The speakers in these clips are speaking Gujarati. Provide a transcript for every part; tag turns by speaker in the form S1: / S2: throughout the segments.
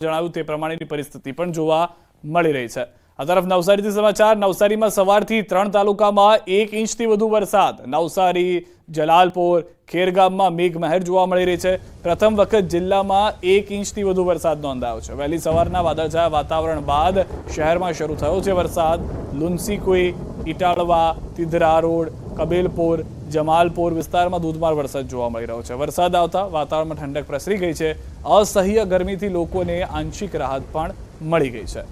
S1: જણાવ્યું તે પ્રમાણેની પરિસ્થિતિ પણ જોવા મળી રહી છે. આ તરફ નવસારીથી સમાચાર, નવસારીમાં સવારથી ત્રણ તાલુકામાં એક ઇંચથી વધુ વરસાદ. નવસારી, જલાલપોર, ખેરગામમાં મેઘમહેર જોવા મળી રહી છે. પ્રથમ વખત જિલ્લામાં એક ઇંચથી વધુ વરસાદ નોંધાયો છે. વહેલી સવારના વાદળછાયા વાતાવરણ બાદ શહેરમાં શરૂ થયો છે વરસાદ. લુન્સીકુઈ, ઇટાળવા, તિધરા રોડ, કબેલપુર જમાલપુર વિસ્તારમાં ધોધમાર વરસાદ જોવા મળી રહ્યો છે. વરસાદ આવતા વાતાવરણમાં ઠંડક પ્રસરી ગઈ છે. અસહ્ય ગરમીથી લોકોને આંશિક રાહત પણ મળી ગઈ છે.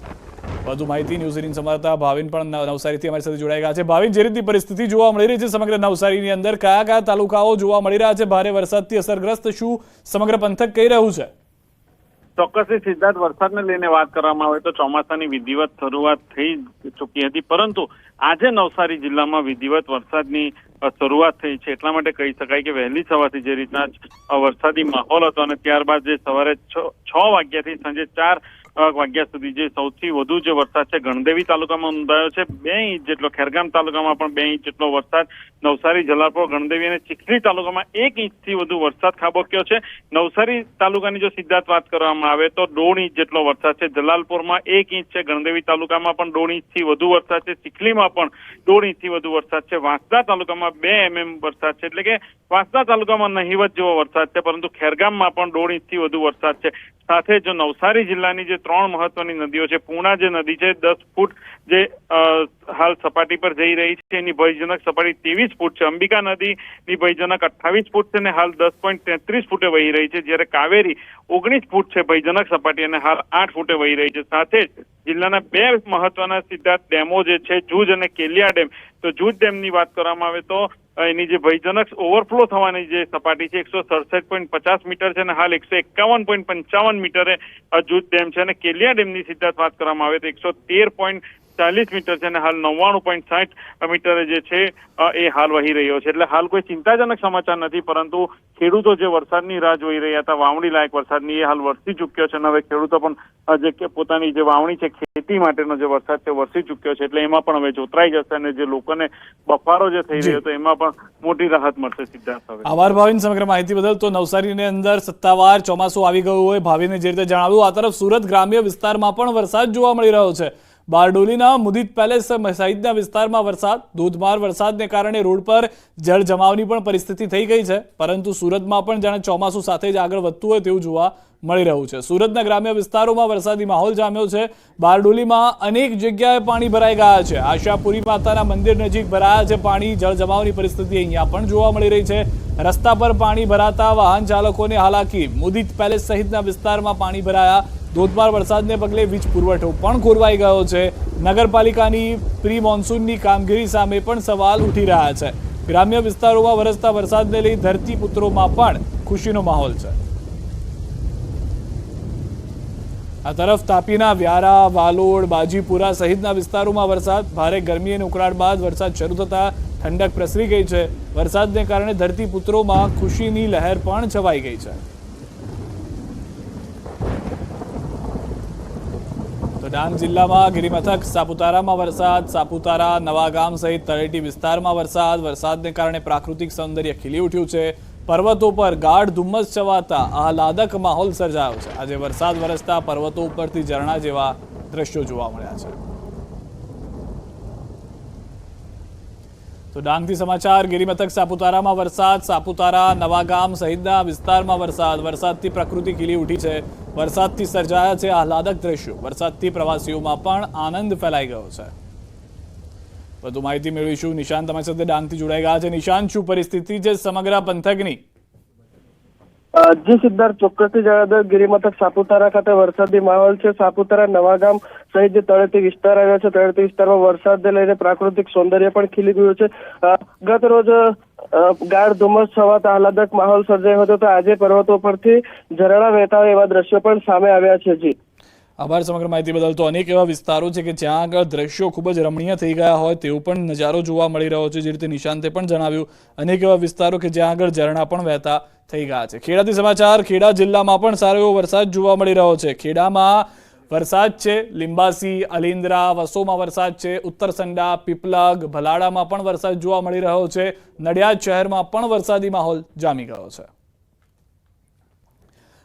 S1: વધુ માહિતી ન્યૂઝ એટીન સંવાદદાતા ભાવિન પણ નવસારીથી અમારી સાથે જોડાઈ ગયા છે. ભાવિન, જે રીતની પરિસ્થિતિ જોવા મળી રહી છે સમગ્ર નવસારીની અંદર? કયા કયા તાલુકાઓ જોવા મળી રહ્યા છે? ભારે વરસાદથી અસરગ્રસ્ત શું સમગ્ર પંથક કહી રહ્યું છે?
S2: ચોક્કસથી સિદ્ધાર્થ. વરસાદને લઈને વાત કરવામાં આવે તો ચોમાસાની વિધિવત શરૂઆત થઈ ચૂકી હતી. પરંતુ આજે નવસારી જિલ્લામાં વિધિવત વરસાદની શરૂઆત થઈ છે. એટલા માટે કહી શકાય કે વહેલી સવારથી જે રીતના વરસાદી માહોલ હતો અને ત્યારબાદ જે સવારે છ વાગ્યાથી સાંજે ચાર વાગ્યા સુધી જે સૌથી વધુ જે વરસાદ છે, ગણદેવી તાલુકામાં નોંધાયો છે. બે ઇંચ જેટલો ખેરગામ તાલુકામાં પણ બે ઇંચ જેટલો વરસાદ. નવસારી જલાપોર ગણદેવી અને ચીખલી તાલુકામાં એક ઇંચથી વધુ વરસાદ ખાબક્યો છે. નવસારી તાલુકાની જો સિદ્ધાર્થ વાત કરવામાં આવે તો દોઢ ઇંચ જેટલો વરસાદ છે. જલાલપોરમાં એક ઇંચ છે, ગણદેવી તાલુકામાં પણ દોઢ ઇંચથી વધુ વરસાદ છે. ચીખલીમાં પણ દોઢ ઇંચથી વધુ વરસાદ છે. વાંસદા તાલુકામાં બે એમએમ વરસાદ છે. એટલે કે વાંસદા તાલુકામાં નહિવત જેવો વરસાદ છે, પરંતુ ખેરગામમાં પણ દોઢ ઇંચથી વધુ વરસાદ છે. સાથે જો નવસારી જિલ્લાની જે ત્રણ મહત્વની નદીઓ છે. પૂર્ણા જે નદી છે, દસ ફૂટ જે હાલ સપાટી પર જઈ રહી છે. એની ભયજનક સપાટી ત્રેવીસ ફૂટ છે. અંબિકા નદીની ભયજનક અઠ્ઠાવીસ ફૂટ છે અને હાલ દસ પોઈન્ટ તેત્રીસ ફૂટે વહી રહી છે. જ્યારે કાવેરી ઓગણીસ ફૂટ છે ભયજનક સપાટી અને હાલ આઠ ફૂટે વહી રહી છે. સાથે જ જિલ્લાના બે મહત્વના સીધા ડેમો જે છે, જૂજ અને કેલિયા ડેમ. તો જૂજ ડેમની વાત કરવામાં આવે તો એની જે ભયજનક ઓવરફ્લો થવાની જે સપાટી છે, એકસો સડસઠ પોઈન્ટ પચાસ મીટર છે અને હાલ એકસો એકાવન પોઈન્ટ પંચાવન મીટરે જૂજ ડેમ છે અને કેલિયા ડેમની સીધા વાત કરવામાં આવે તો એકસો તેર પોઈન્ટ ચાલીસ મીટર છે અને હાલ નવ્વાણું પોઈન્ટ સાઠ મીટરે જે છે એ હાલ વહી રહ્યો છે. એટલે હાલ કોઈ ચિંતાજનક સમાચાર નથી પરંતુ ખેડૂતો જે વરસાદની રાહ જોઈ રહ્યા હતા વાવણી લાયક વરસાદની એ હાલ વરસી ચૂક્યો છે. અને હવે ખેડૂતો પણ જે પોતાની જે વાવણી છે ખેતી માટેનો જે વરસાદ છે વરસી ચૂક્યો છે. એટલે એમાં પણ હવે જોતરાઈ જશે અને જે લોકોને બફારો જે થઈ રહ્યો હતો એમાં પણ મોટી રાહત મળશે સિદ્ધાર્થ હવે.
S1: આભાર ભાવિન સમગ્ર માહિતી બદલ. તો નવસારીની અંદર સત્તાવાર ચોમાસું આવી ગયું હોય ભાવિને જે રીતે જણાવ્યું આ તરફ સુરત ગ્રામ્ય વિસ્તારમાં પણ વરસાદ જોવા મળી રહ્યો છે. બારડોલીના મુદિત પેલેસ સહિતના વિસ્તારમાં વરસાદ, ધોધમાર વરસાદને કારણે રોડ પર જળ જમાવની પણ પરિસ્થિતિ થઈ ગઈ છે. પરંતુ સુરતમાં પણ જાણે ચોમાસું સાથે જ આગળ વધતું હોય તેવું જોવા મળી રહ્યું છે. સુરતના ગ્રામ્ય વિસ્તારોમાં વરસાદી માહોલ જામ્યો છે. બારડોલીમાં અનેક જગ્યાએ પાણી ભરાઈ ગયા છે. આશાપુરી માતાના મંદિર નજીક ભરાયા છે. પાણી, જળ જમાવની પરિસ્થિતિ અહીંયા પણ જોવા મળી રહી છે. રસ્તા પર પાણી ભરાતા વાહન ચાલકોને હાલાકી, મુદિત પેલેસ સહિતના વિસ્તારમાં પાણી ભરાયા ધોધમાર વરસાદને પગલે વીજ પુરવઠો પણ ખોરવાઈ ગયો છે. નગરપાલિકાની પ્રી મોન્સૂનની કામગીરી સામે પણ સવાલ ઉઠી રહ્યા છે. ગ્રામ્ય વિસ્તારોમાં વરસતા વરસાદને લઈ ધરતીપુત્રોમાં પણ ખુશીનો માહોલ છે. આ તરફ તાપીના વ્યારા, વાલોડ, બાજીપુરા સહિતના વિસ્તારોમાં વરસાદ, ભારે ગરમી અને ઉકળાટ બાદ વરસાદ શરૂ થતા ઠંડક પ્રસરી ગઈ છે. વરસાદને કારણે ધરતીપુત્રોમાં ખુશીની લહેર પણ છવાઈ ગઈ છે. ડાંગ જિલ્લામાં ગિરિમથક, સાપુતારામાં વરસાદ, સાપુતારા, નવાગામ સહિત તળેટી વિસ્તારમાં વરસાદ. વરસાદને કારણે પ્રાકૃતિક સૌંદર્ય ખીલી ઉઠ્યું છે. પર્વતો પર ગાઢ ધુમ્મસ છવાતા આહલાદક માહોલ સર્જાયો છે. આજે વરસાદ વરસતા પર્વતો ઉપરથી ઝરણા જેવા દ્રશ્યો જોવા મળ્યા છે. તો ડાંગથી સમાચાર, ગિરિમથક, સાપુતારામાં વરસાદ, સાપુતારા, નવાગામ સહિતના વિસ્તારમાં વરસાદ. વરસાદથી પ્રકૃતિ ખીલી ઉઠી છે. વરસાદથી સર્જાયા છે આહલાદક દ્રશ્યો. વરસાદથી પ્રવાસીઓમાં પણ આનંદ ફેલાઈ ગયો છે. વધુ માહિતી મેળવીશું. નિશાંત તમારી સાથે ડાંગથી જોડાઈ ગયા છે. નિશાંત શું પરિસ્થિતિ છે સમગ્ર પંથકની?
S3: જી સિદ્ધાર્થ, ચોક્કસથી જણાવી દઉં ગિરિમથક સાપુતારા ખાતે વરસાદી માહોલ છે. સાપુતારા નવાગામ સહિત જે તળેટી વિસ્તાર આવ્યા છે, તળેટી વિસ્તારમાં વરસાદને લઈને પ્રાકૃતિક સૌંદર્ય પણ ખીલી ગયું છે. ગત રોજ ગાઢ ધુમ્મસ છવાતા આહલાદક માહોલ સર્જાયો હતો. તો આજે પર્વતો પરથી ઝરણા વહેતા હોય એવા દ્રશ્યો પણ સામે આવ્યા છે જી.
S1: આભાર સમગ્ર માહિતી બદલ. તો અનેક એવા વિસ્તારો છે કે જ્યાં આગળ દ્રશ્યો ખૂબ જ રમણીય થઈ ગયા હોય તેવો પણ નજારો જોવા મળી રહ્યો છે, જે રીતે નિશાંતે પણ જણાવ્યું. અનેક એવા વિસ્તારો કે જ્યાં આગળ ઝરણા પણ વહેતા થઈ ગયા છે. ખેડાથી સમાચાર ખેડા જિલ્લામાં પણ સારો એવો વરસાદ જોવા મળી રહ્યો છે. ખેડામાં વરસાદ છે, લિંબાસી અલિન્દ્રા વસોમાં વરસાદ છે, ઉત્તરસંડા, પીપલગ, ભલાડામાં પણ વરસાદ જોવા મળી રહ્યો છે. નડિયાદ શહેરમાં પણ વરસાદી માહોલ જામી ગયો છે.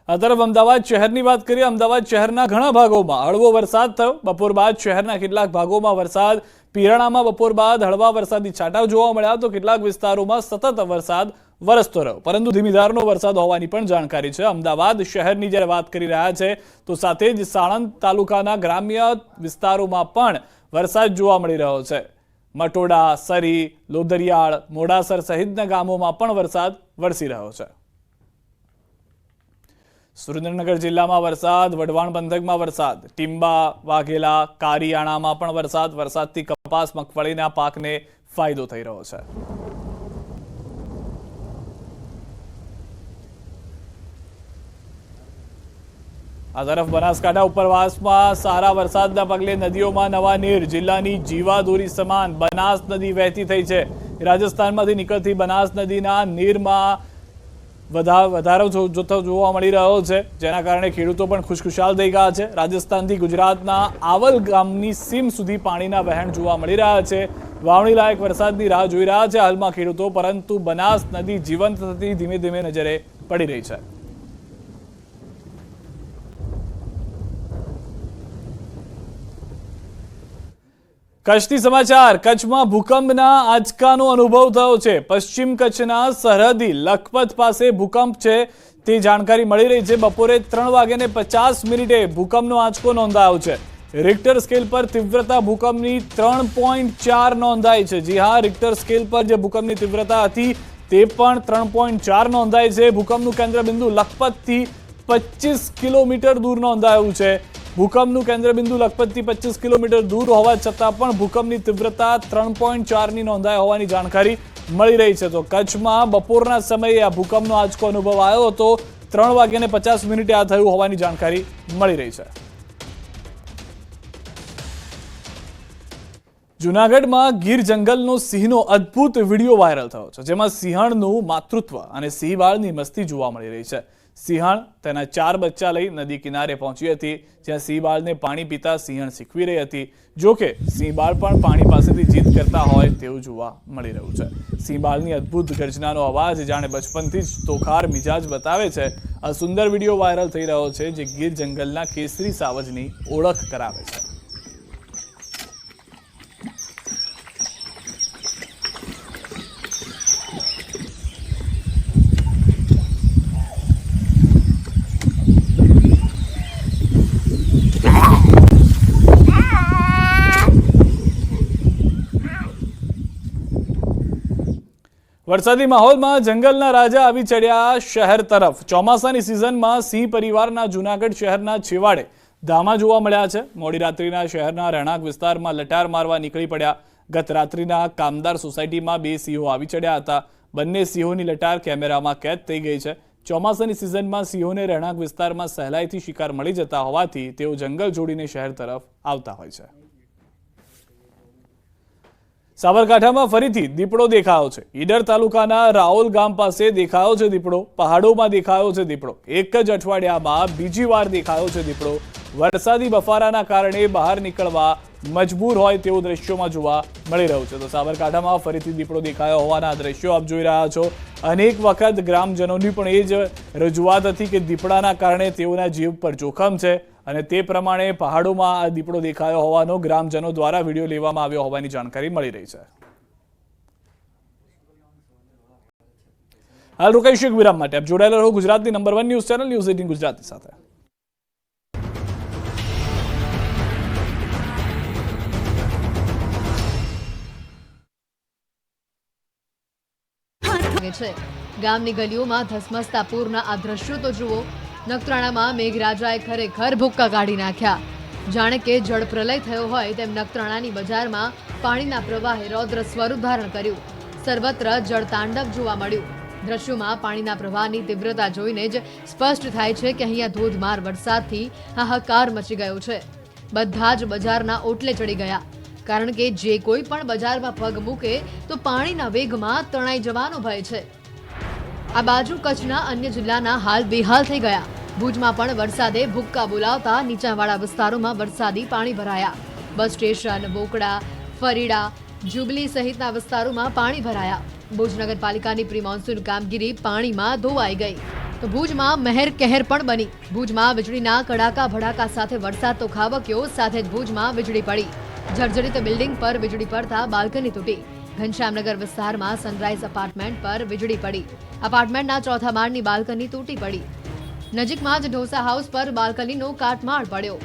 S1: આ તરફ અમદાવાદ શહેરની વાત કરીએ, અમદાવાદ શહેરના ઘણા ભાગોમાં હળવો વરસાદ થયો. બપોર બાદ શહેરના કેટલાક ભાગોમાં વરસાદ, પીરાણામાં બપોર બાદ હળવા વરસાદી છાંટાઓ જોવા મળ્યા. તો કેટલાક વિસ્તારોમાં સતત વરસાદ વરસતો રહ્યો. પરંતુ ધીમીધારનો વરસાદ હોવાની પણ જાણકારી છે. અમદાવાદ શહેરની જ્યારે વાત કરી રહ્યા છે, તો સાથે જ સાણંદ તાલુકાના ગ્રામ્ય વિસ્તારોમાં પણ વરસાદ જોવા મળી રહ્યો છે. મટોડા, સરી, લોદરિયાળ, મોડાસર સહિતના ગામોમાં પણ વરસાદ વરસી રહ્યો છે. સુરેન્દ્રનગર જિલ્લામાં વરસાદ, વઢવાણ પંથકમાં વરસાદ, ટીંબા, વાઘેલા, કારિયાણામાં પણ વરસાદ. વરસાદથી કપાસ, મગફળીના પાકને ફાયદો થઈ રહ્યો છે. આ તરફ બનાસકાંઠા ઉપરવાસમાં સારા વરસાદના પગલે નદીઓમાં નવા નીર. જિલ્લાની જીવાદોરી સમાન બનાસ નદી વહેતી થઈ છે. રાજસ્થાનમાંથી નીકળતી બનાસ નદીના નીરમાં વધા, વધારો જો- જોતો જોવા મળી રહ્યો છે. જેના કારણે ખેડૂતો પણ ખુશખુશાલ થઈ ગયા છે. રાજસ્થાનથી ગુજરાતના આવલ ગામની સીમ સુધી પાણીના વહેણ જોવા મળી રહ્યા છે. વાવણી લાયક વરસાદની રાહ જોઈ રહ્યા છે હાલમાં ખેડૂતો, પરંતુ બનાસ નદી જીવંત થતી ધીમે ધીમે નજરે પડી રહી છે. કચ્છથી સમાચાર, કચ્છમાં ભૂકંપના આંચકાનો અનુભવ થયો છે. પશ્ચિમ કચ્છના સરહદી લખપત પાસે ભૂકંપ છે. તે જાણકારી મળી રહી છે. બપોરે ત્રણ વાગ્યાને પચાસ મિનિટે ભૂકંપનો આંચકો નોંધાયો છે. રિક્ટર સ્કેલ પર તીવ્રતા ભૂકંપની ત્રણ પોઈન્ટ ચાર નોંધાઈ છે. જી હા રિક્ટર સ્કેલ પર જે ભૂકંપની તીવ્રતા હતી, તે પણ ત્રણ પોઈન્ટ ચાર નોંધાઈ છે. ભૂકંપનું કેન્દ્રબિંદુ લખપતથી પચીસ કિલોમીટર દૂર નોંધાયું છે. ભૂકંપનું કેન્દ્રબિંદુ લખપતથી પચીસ કિલોમીટર દૂર હોવા છતાં પણ ભૂકંપની તીવ્રતા ત્રણ પોઈન્ટ ચારની નોંધાઈ હોવાની જાણકારી મળી રહી છે. તો કચ્છમાં બપોરના સમયે આ ભૂકંપનો આંચકો અનુભવ આવ્યો હતો. ત્રણ વાગ્યાને પચાસ મિનિટે આ થયું હોવાની જાણકારી મળી રહી છે. જુનાગઢમાં ગીર જંગલનો સિંહનો અદ્ભુત વીડિયો વાયરલ થયો છે, જેમાં સિંહણનું માતૃત્વ અને સિંહબાળની મસ્તી જોવા મળી રહી છે. સિંહણ તેના ચાર બચ્ચા લઈ નદી કિનારે પહોંચી હતી, જ્યાં સિંહબાળને પાણી પીતા સિંહણ શીખવી રહી હતી. જોકે સિંહબાળ પણ પાણી પાસેથી જીદ કરતા હોય તેવું જોવા મળી રહ્યું છે. સિંહબાળની અદ્ભુત ગર્જનાનો અવાજ જાણે બચપનથી જ તોખાર મિજાજ બતાવે છે. આ સુંદર વીડિયો વાયરલ થઈ રહ્યો છે, જે ગીર જંગલના કેસરી સાવજની ઓળખ કરાવે છે. વરસાદી માહોલમાં જંગલના રાજા આવી ચડ્યા શહેર તરફ. ચોમાસાની સિઝનમાં સિંહ પરિવારના જૂનાગઢ શહેરના છેવાડે ધામા જોવા મળ્યા છે. મોડી રાત્રિના શહેરના રહેણાંક વિસ્તારમાં લટાર મારવા નીકળી પડ્યા. ગત રાત્રિના કામદાર સોસાયટીમાં બે સિંહો આવી ચડ્યા હતા. બંને સિંહોની લટાર કેમેરામાં કેદ થઈ ગઈ છે. ચોમાસાની સિઝનમાં સિંહોને રહેણાંક વિસ્તારમાં સહેલાઈથી શિકાર મળી જતા હોવાથી તેઓ જંગલ જોડીને શહેર તરફ આવતા હોય છે. સાબરકાંઠામાં ફરીથી દીપડો દેખાયો છે. ઈડર તાલુકાના રાઓલ ગામ પાસે દેખાયો છે દીપડો. પહાડોમાં દેખાયો છે દીપડો. એક જ અઠવાડિયામાં બીજી વાર દેખાયો છે દીપડો. વરસાદી બફારાના કારણે બહાર નીકળવા મજબૂર હોય તેવું દ્રશ્યોમાં જોવા મળી રહ્યું છે. તો સાબરકાંઠામાં ફરીથી દીપડો દેખાયો હોવાના દ્રશ્યો આપ જોઈ રહ્યા છો. અનેક વખત ગ્રામજનોની પણ એ જ રજૂઆત હતી કે દીપડાના કારણે તેઓના જીવ પર જોખમ છે. અને તે પ્રમાણે પહાડોમાં આ દીપડો દેખાયો હોવાનો ગ્રામજનો દ્વારા વીડિયો લેવામાં આવ્યો હોવાની જાણકારી મળી રહી છે. હાલ રોકાઈશું એક વિરામ માટે. આપ જોડાયેલા રહો ગુજરાતની number one news channel news eighteen Gujarati સાથે.
S4: ગામની ગલીઓમાં ધસમસતા પૂરના આ દ્રશ્યો તો જુઓ. નખત્રાણામાં મેઘરાજાએ ખરેખર ભૂક્કા કાઢી નાખ્યા. જાણે કે જળ પ્રલય થયો હોય તેમ નખત્રાણાની બજારમાં પાણીના પ્રવાહે રૌદ્ર સ્વરૂપ ધારણ કર્યું. સર્વત્ર જળતાંડવ જોવા મળ્યું. દ્રશ્યોમાં પાણીના પ્રવાહની તીવ્રતા જોઈને જ સ્પષ્ટ થાય છે કે અહીંયા ધોધમાર વરસાદથી હાહાકાર મચી ગયો છે. બધા જ બજારના ઓટલે ચડી ગયા. કારણ કે જે કોઈ પણ બજારમાં પગ મૂકે તો પાણીના વેગમાં તણાઈ જવાનો ભય છે. આ બાજુ કચ્છના અન્ય જિલ્લાના હાલ બેહાલ થઈ ગયા. ભુજમાં પણ વરસાદે ભૂક્કા બોલાવતા નીચાણવાળા વિસ્તારોમાં વરસાદી પાણી ભરાયા. બસ સ્ટેશન, બોકડા, ફરીડા, જુબલી સહિતના વિસ્તારોમાં પાણી ભરાયા. ભુજ નગરપાલિકાની પ્રી મોન્સૂન કામગીરી પાણીમાં ધોવાઈ ગઈ. તો ભુજમાં મહેર કહેર પણ બની. ભુજમાં વીજળીના કડાકા ભડાકા સાથે વરસાદ તો ખાબક્યો, સાથે જ ભુજમાં વીજળી પડી. જર્જરિત બિલ્ડિંગ પર વીજળી પડતા બાલ્કની તૂટી. ઘનશ્યામનગર વિસ્તારમાં સનરાઈઝ અપાર્ટમેન્ટ પર વીજળી પડી. અપાર્ટમેન્ટના ચોથા માળની બાલ્કની તૂટી પડી. નજીકમાં જ ઢોસા હાઉસ પર બાલ્કનીનો કાટમાળ પડ્યો.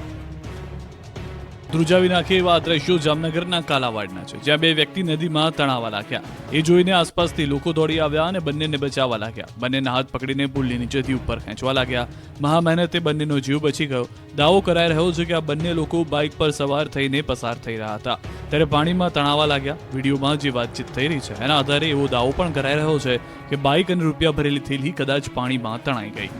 S1: ધ્રુજાવી નાખે એવા દ્રશ્યો જામનગરના કાલાવાડના છે, જ્યાં બે વ્યક્તિ નદીમાં તણાવા લાગ્યા. એ જોઈને આસપાસથી લોકો દોડી આવ્યા અને બંનેને બચાવવા લાગ્યા. બંનેના હાથ પકડીને પુલની નીચેથી ઉપર ખેંચવા લાગ્યા. મહા મહેનતે બંનેનો જીવ બચી ગયો. દાવો કરાઈ રહ્યો છે કે આ બંને લોકો બાઇક પર સવાર થઈને પસાર થઈ રહ્યા હતા. ત્યારે પાણીમાં તણાવા લાગ્યા. વિડીયોમાં જે વાતચીત થઈ રહી છે, એના આધારે એવો દાવો પણ કરાઈ રહ્યો છે કે બાઇક અને રૂપિયા ભરેલી થેલી કદાચ પાણીમાં તણાઈ ગઈ.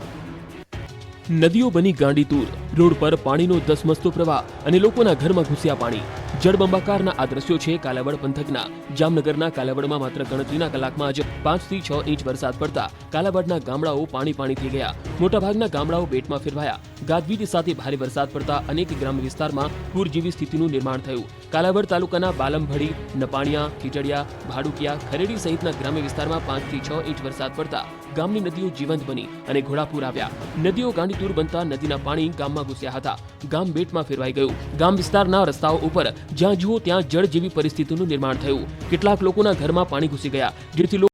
S5: નદીઓ બની ગાંડી તૂર. રોડ પર પાણીનો ધસમસતો પ્રવાહ અને લોકોના ઘરમાં ઘૂસ્યા પાણી. જળબંબાકારના આ દ્રશ્યો છે કાલાવડ પંથકના. જામનગરના કાલાવડમાં માત્ર ગણતરીના કલાકમાં જ પાંચથી છ ઇંચ વરસાદ પડતા કાલાવડના ગામડાઓ પાણી પાણી થઈ ગયા. મોટાભાગના ગામડાઓ બેટમાં ફેરવાયા. ગાજવીજ સાથે ભારે વરસાદ પડતા અનેક ગ્રામ્ય વિસ્તારમાં પૂર જેવી સ્થિતિનું નિર્માણ થયું. કાલાવડ તાલુકાના બાલમભડી, નપાણિયા ખીચડિયા ભાડુકિયા, ખરેડી સહિતના ગ્રામ્ય વિસ્તારમાં પાંચથી છ ઇંચ વરસાદ પડતા ગામની નદીઓ જીવંત બની અને ઘોડાપૂર આવ્યા. નદીઓ ગાંડીતુર બનતા નદીના પાણી ગામમાં ઘૂસ્યા હતા. ગામ બેટમાં ફેરવાઈ ગયું. ગામ વિસ્તારના રસ્તાઓ ઉપર જ્યાં જુઓ ત્યાં જળ જેવી પરિસ્થિતિનું નિર્માણ થયું. કેટલાક લોકોના ઘરમાં પાણી ઘૂસી ગયા, જેથી